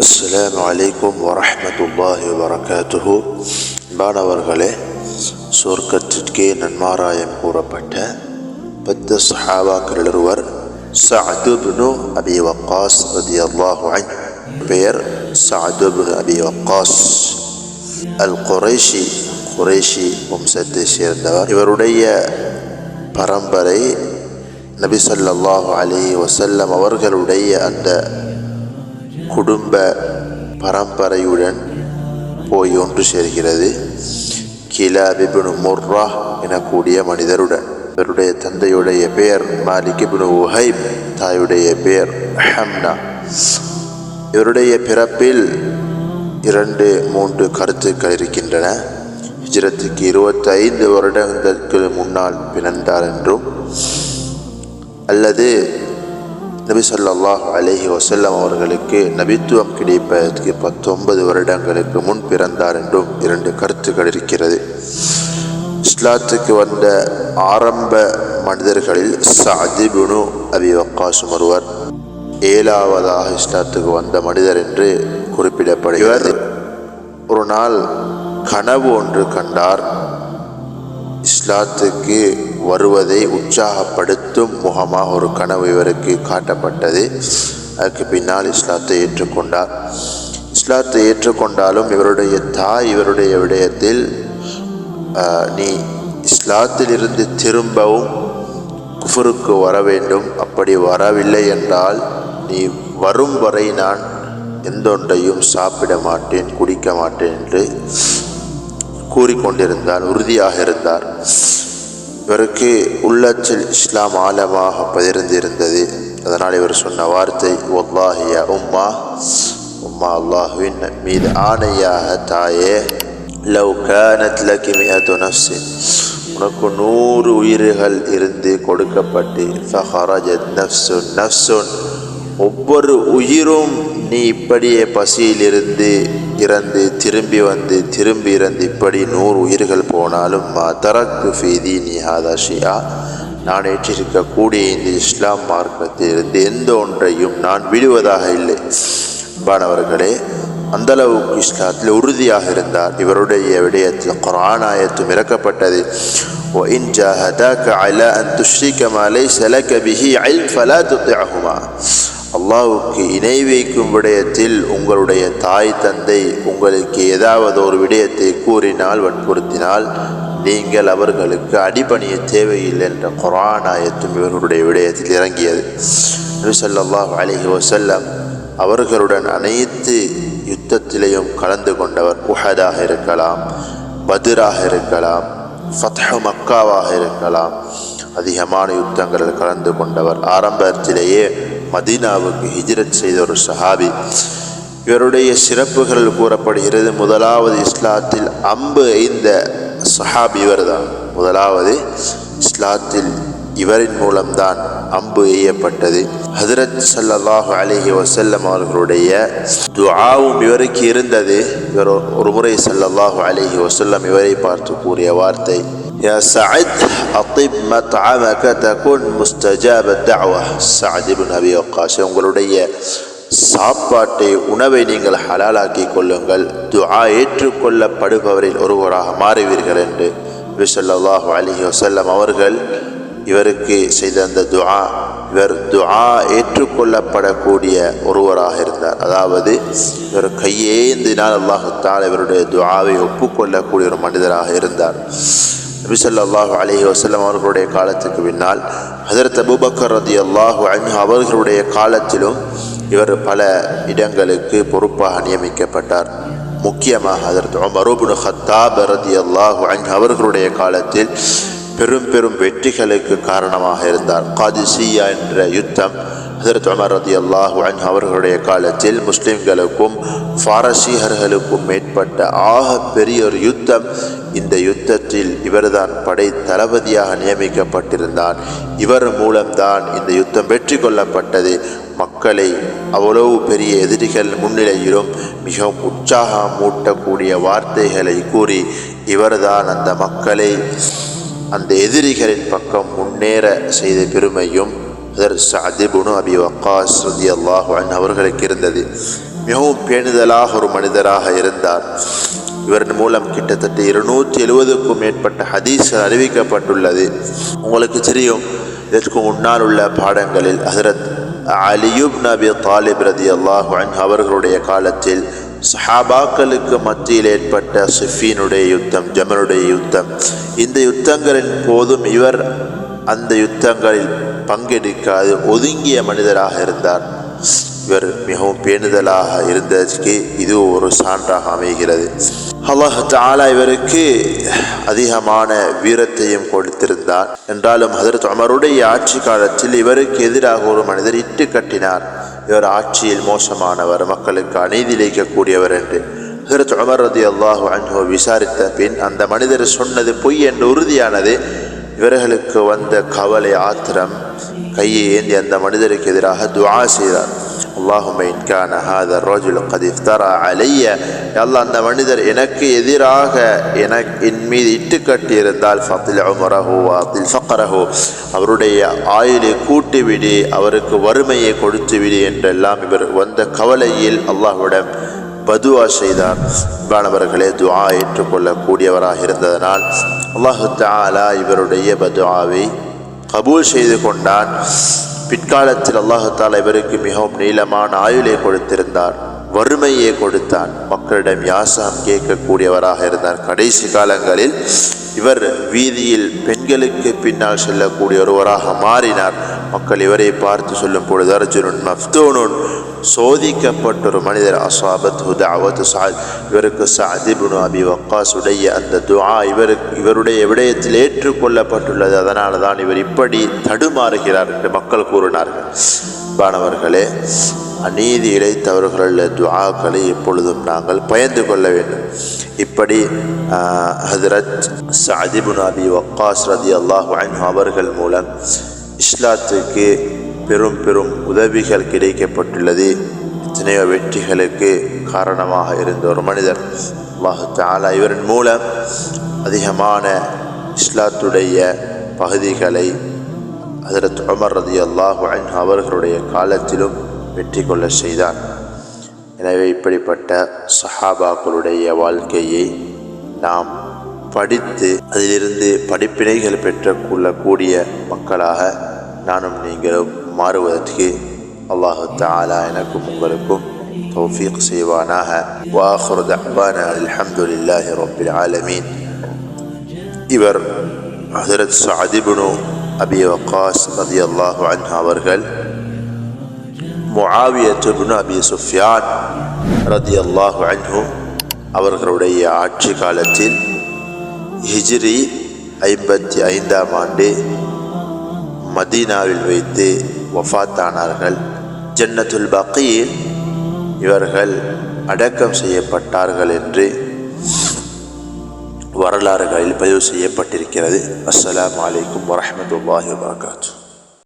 அஸ்ஸலாமு அலைக்கும் வரஹ்மத்துல்லாஹி வபரகாத்துஹு மாணவர்களே சொர்க்கத்திற்கே நன்மாராயம் கூறப்பட்ட பத்து சஹாபாக்கள் ஒருவர் சஅதுப்னு அபி வக்காஸ் ரதியல்லாஹு அன் பெயர் சஅதுப்னு அபி வக்காஸ் அல் குறைஷி குறைஷி வம்சத்தை சேர்ந்தவர் இவருடைய பரம்பரை நபி சொல்லாஹு அலி வசல்லம் அவர்களுடைய அந்த குடும்ப பரம்பரையுடன் போய் ஒன்று சேர்கிறது. கிலாபிபுனு முர்ரா எனக்கூடிய மனிதருடன். இவருடைய தந்தையுடைய பெயர் மாலிக் இப்னு உஹைப் தாயுடைய பெயர் ஹம்னா. இவருடைய பிறப்பில் இரண்டு மூன்று கருத்துக்கள் இருக்கின்றன. ஹிஜ்ரத்துக்கு இருபத்தைந்து வருடங்களுக்கு முன்னால் பிறந்தார் என்றும் அல்லது நபி சொல்லாஹ் அலஹி வசல்லம் அவர்களுக்கு நபித்துவம் கிடைப்பதற்கு பத்தொன்பது வருடங்களுக்கு முன் பிறந்தார் என்றும் இரண்டு கருத்துக்கள் இருக்கிறது. இஸ்லாத்துக்கு வந்த ஆரம்ப மனிதர்களில் சாதிபுனு அபி வக்காசும் ஒருவர் ஏழாவதாக இஸ்லாத்துக்கு வந்த மனிதர் என்று குறிப்பிடப்படுகிறது. ஒரு நாள் கனவு ஒன்று கண்டார். இஸ்லாத்துக்கு வருவதை உற்சாகப்படுத்தும் முகமாக ஒரு கனவு இவருக்கு காட்டப்பட்டது. அதுக்கு பின்னால் இஸ்லாத்தை ஏற்றுக்கொண்டார். இஸ்லாத்தை ஏற்றுக்கொண்டாலும் இவருடைய தாய் இவருடைய விடயத்தில் நீ இஸ்லாத்திலிருந்து திரும்பவும் குஃபருக்கு வர வேண்டும். அப்படி வரவில்லை என்றால் நீ வரும் வரை நான் எந்தொன்றையும் சாப்பிட மாட்டேன் குடிக்க மாட்டேன் என்று கூறிக்கொண்டிருந்தார் உறுதியாக இருந்தார். இவருக்கு உள்ளத்தில் இஸ்லாம் ஆழமாக பதிர்ந்திருந்தது அதனால் இவர் சொன்ன வார்த்தை ஒல்லாஹியா உம்மா உம்மா அல்லாஹுவின் மீது ஆணையாக தாயே லவ் கானத் லக்கி மியது நஃப்ஸின் உனக்கு நூறு உயிர்கள் இருந்து கொடுக்கப்பட்டு ஃபஹரஜத் நஃப்சுன் நஃப்சுன் ஒவ்வொரு உயிரும் நீ இப்படியே பசியிலிருந்து இறந்து திரும்பி வந்து திரும்பி இறந்து இப்படி நூறு உயிர்கள் போனாலும் மா தரக்கு ஃபீதி நீ ஹாதாஷியா நான் ஏற்றிருக்கக்கூடிய இந்த இஸ்லாம் மார்க்கத்திலிருந்து எந்த ஒன்றையும் நான் விடுவதாக இல்லை பானவர்களே அந்த அளவுக்கு இஸ்லாத்தில் உறுதியாக இருந்தார் இவருடைய விடயத்தில் குரானாயத்தும் இறக்கப்பட்டது وإن جاهداك على أن تشرك ما ليس لك به علم فلا تطعهما அல்லாவுக்கு இணை வைக்கும் விடயத்தில் உங்களுடைய தாய் தந்தை உங்களுக்கு ஏதாவது ஒரு விடயத்தை கூறினால் வற்புறுத்தினால் நீங்கள் அவர்களுக்கு அடிபணிய தேவையில்லை என்ற குரான் ஆயத்தும் இவர்களுடைய விடயத்தில் இறங்கியது. நபி அலிஹி வசல்லம் அவர்களுடன் அனைத்து யுத்தத்திலையும் கலந்து கொண்டவர். உஹதாக இருக்கலாம் பத்ராக இருக்கலாம் ஃபத்ஹ மக்காவாக இருக்கலாம். அதிகமான யுத்தங்களில் கலந்து கொண்டவர். ஆரம்பத்திலேயே மதீனாவுக்கு ஹிஜ்ரத் செய்த ஒரு சஹாபி. இவருடைய சிறப்புகள் கூறப்படுகிறது. முதலாவது இஸ்லாத்தில் அம்பு எய்ந்த சஹாபி இவர்தான். முதலாவது இஸ்லாத்தில் இவரின் மூலம்தான் அம்பு எய்யப்பட்டது. ஹதரத் சல்லாஹு அலிஹி வசல்லம் அவர்களுடைய துஆவும் இவருக்கு இருந்தது. இவர் ஒரு முறை சல்லாஹு அலிஹி வசல்லம் இவரை பார்த்து கூறிய வார்த்தை يا سعد أطب مطعمك تكون مستجاب الدعوة سعد بن أبي وقاص உங்களுடைய சாப்பாட்டை உணவை நீங்கள் ஹலாலாக்கி கொள்ளுங்கள் துஆ ஏற்றுக்கொள்ளப்படுபவரில் ஒருவராக மாறுவீர்கள் என்று நபி ஸல்லல்லாஹு அலைஹி வஸல்லம் அவர்கள் இவருக்கு செய்த அந்த துஆ இவர் துஆ ஏற்றுக்கொள்ளப்படக்கூடிய ஒருவராக இருந்தார் அதாவது இவர் கையேந்தினால் அல்லாஹு தாலா இவருடைய துஆவை ஒப்புக்கொள்ளக்கூடிய ஒரு மனிதராக இருந்தார் நபிசல்லாஹு அலஹி வசல்லம் அவர்களுடைய காலத்துக்கு பின்னால் ஹசரத் அபுபக்கர் ரதி அல்லாஹு அன்ஹு அவர்களுடைய காலத்திலும் இவர் பல இடங்களுக்கு பொறுப்பாக நியமிக்கப்பட்டார். முக்கியமாக ஹஜரத் உமர் ஹத்தாப் ரதி அல்லாஹு அன்ஹு அவர்களுடைய காலத்தில் பெரும் பெரும் வெற்றிகளுக்கு காரணமாக இருந்தார். காதிசியா என்ற யுத்தம் ஹசரத் உமர் ரதி அல்லாஹு அன்ஹு அவர்களுடைய காலத்தில் முஸ்லிம்களுக்கும் பாரசீகர்களுக்கும் மேற்பட்ட ஆக பெரிய ஒரு யுத்தம். இந்த யுத்தத்தில் இவர்தான் படை தளபதியாக நியமிக்கப்பட்டிருந்தார் இவர் மூலம்தான் இந்த யுத்தம் வெற்றி கொள்ளப்பட்டது. மக்களை அவ்வளவு பெரிய எதிரிகள் முன்னிலையிலும் மிகவும் உற்சாகம் மூட்டக்கூடிய வார்த்தைகளை கூறி இவர்தான் அந்த மக்களை அந்த எதிரிகளின் பக்கம் முன்னேற செய்த பெருமையும் ஹதர் அபி வக்காஸ் ரதி அல்லாஹு அவர்களுக்கு இருந்தது. மிகவும் பேணுதலாக ஒரு மனிதராக இருந்தார். இவரின் மூலம் கிட்டத்தட்ட இருநூற்றி எழுபதுக்கும் மேற்பட்ட ஹதீஸ் அறிவிக்கப்பட்டுள்ளது. உங்களுக்கு தெரியும் இதற்கு முன்னால் உள்ள பாடங்களில் ஹசரத் அலியுப் நபி தாலிப் ரதி அல்லாஹு அவர்களுடைய காலத்தில் சஹாபாக்களுக்கு மத்தியில் ஏற்பட்ட சிஃபீனுடைய யுத்தம் ஜமனுடைய யுத்தம். இந்த யுத்தங்களின் போதும் இவர் அந்த யுத்தங்களில் பங்கெடுக்காது ஒதுங்கிய மனிதராக இருந்தார். இவர் மிகவும் பேணுதலாக இருந்ததற்கு இது ஒரு சான்றாக அமைகிறது. அல்லாஹ் தாலா இவருக்கு அதிகமான வீரத்தையும் கொடுத்திருந்தார். என்றாலும் ஹதரத் அமருடைய ஆட்சி காலத்தில் இவருக்கு எதிராக ஒரு மனிதர் இட்டு கட்டினார். இவர் ஆட்சியில் மோசமானவர் மக்களுக்கு அநீதி இழைக்கக்கூடியவர் என்று. ஹிரத் அமர் ரதி அல்லாஹு அன்ஹோ விசாரித்த பின் அந்த மனிதர் சொன்னது பொய் என்று உறுதியானது இவர்களுக்கு வந்த கவலை ஆத்திரம் கையை ஏந்தி அந்த மனிதருக்கு எதிராக துவா செய்தார். அல்லாஹும் இன்கான ஹாத ரோஜுல் கதீஃப் அலைய அல்ல அந்த மனிதர் எனக்கு எதிராக எனக்கு என் மீது இட்டு கட்டியிருந்தால் ஃபத்தில் உமரஹோ அத்தில் ஃபக்கரஹோ அவருடைய ஆயுளை கூட்டிவிடு அவருக்கு வறுமையை கொடுத்து கொடுத்துவிடு என்றெல்லாம் இவர் வந்த கவலையில் அல்லாஹுடன் பதுவா செய்தார் அன்பானவர்களே துவா ஏற்றுக்கொள்ளக்கூடியவராக இருந்ததனால் அல்லாஹு தாலா இவருடைய பதுவாவை கபூல் செய்து கொண்டான். பிற்காலத்தில் அல்லாஹு தாலா இவருக்கு மிகவும் நீளமான ஆயுளை கொடுத்திருந்தார் வறுமையை கொடுத்தான். மக்களிடம் யாசகம் கேட்கக்கூடியவராக இருந்தார். கடைசி காலங்களில் இவர் வீதியில் பெண்களுக்கு பின்னால் செல்லக்கூடிய ஒருவராக மாறினார். மக்கள் இவரை பார்த்து சொல்லும் பொழுது அர்ஜுனன் மஃப்தூனுன் சோதிக்கப்பட்ட ஒரு மனிதர் அசாபத் ஹுதாவத் சாத். இவருக்கு சாதிபுனு அபி வக்காஸ் உடைய அந்த துஆ இவருக்கு இவருடைய விடயத்தில் ஏற்றுக்கொள்ளப்பட்டுள்ளது. அதனால தான் இவர் இப்படி தடுமாறுகிறார் என்று மக்கள் கூறினார்கள். அன்பானவர்களே அநீதி இழைத்தவர்களுடைய துவாக்களை எப்பொழுதும் நாங்கள் பயந்து கொள்ள வேண்டும். இப்படி ஹதரத் சாதிபுன் அபி வக்காஸ் ரதி அல்லாஹ் அவர்கள் மூலம் இஸ்லாத்துக்கு பெரும் பெரும் உதவிகள் கிடைக்கப்பட்டுள்ளது. எத்தனையோ வெற்றிகளுக்கு காரணமாக இருந்த ஒரு மனிதர் அல்லாஹு இவரின் மூலம் அதிகமான இஸ்லாத்துடைய பகுதிகளை ஹதரத் உமர் ரதி அல்லாஹு அவர்களுடைய காலத்திலும் வெற்றி கொள்ள செய்தார். எனவே இப்படிப்பட்ட சஹாபாக்களுடைய வாழ்க்கையை நாம் படித்து அதிலிருந்து படிப்பினைகள் பெற்றுக்கொள்ளக்கூடிய மக்களாக நானும் நீங்களும் மாறுவதற்கு அல்லாஹு தாலா எனக்கும் உங்களுக்கும் தௌஃபீக் செய்வானாக. வாஹுர் தஹ்வானா அல்ஹம்துலில்லாஹி ரப்பில் ஆலமீன். இவர் ஹசரத் சாதிபுனு அபி வக்காஸ் ரதி அல்லாஹு அன்ஹா அவர்கள் முஆவியத்துபுனு அபி சுஃபியான் ரதி அல்லாஹு அன்ஹு அவர்களுடைய ஆட்சி காலத்தில் ஹிஜ்ரி ஐம்பத்தி ஐந்தாம் ஆண்டு மதீனாவில் வைத்து வஃத்தானார்கள். ஜன்னத்துல் பக்கியில் இவர்கள் அடக்கம் செய்யப்பட்டார்கள் என்று வரலாறுகளில் பதிவு செய்யப்பட்டிருக்கிறது. அஸ்லாம் வலைக்கம் வரமத்துல்லாஹி வரகாத்து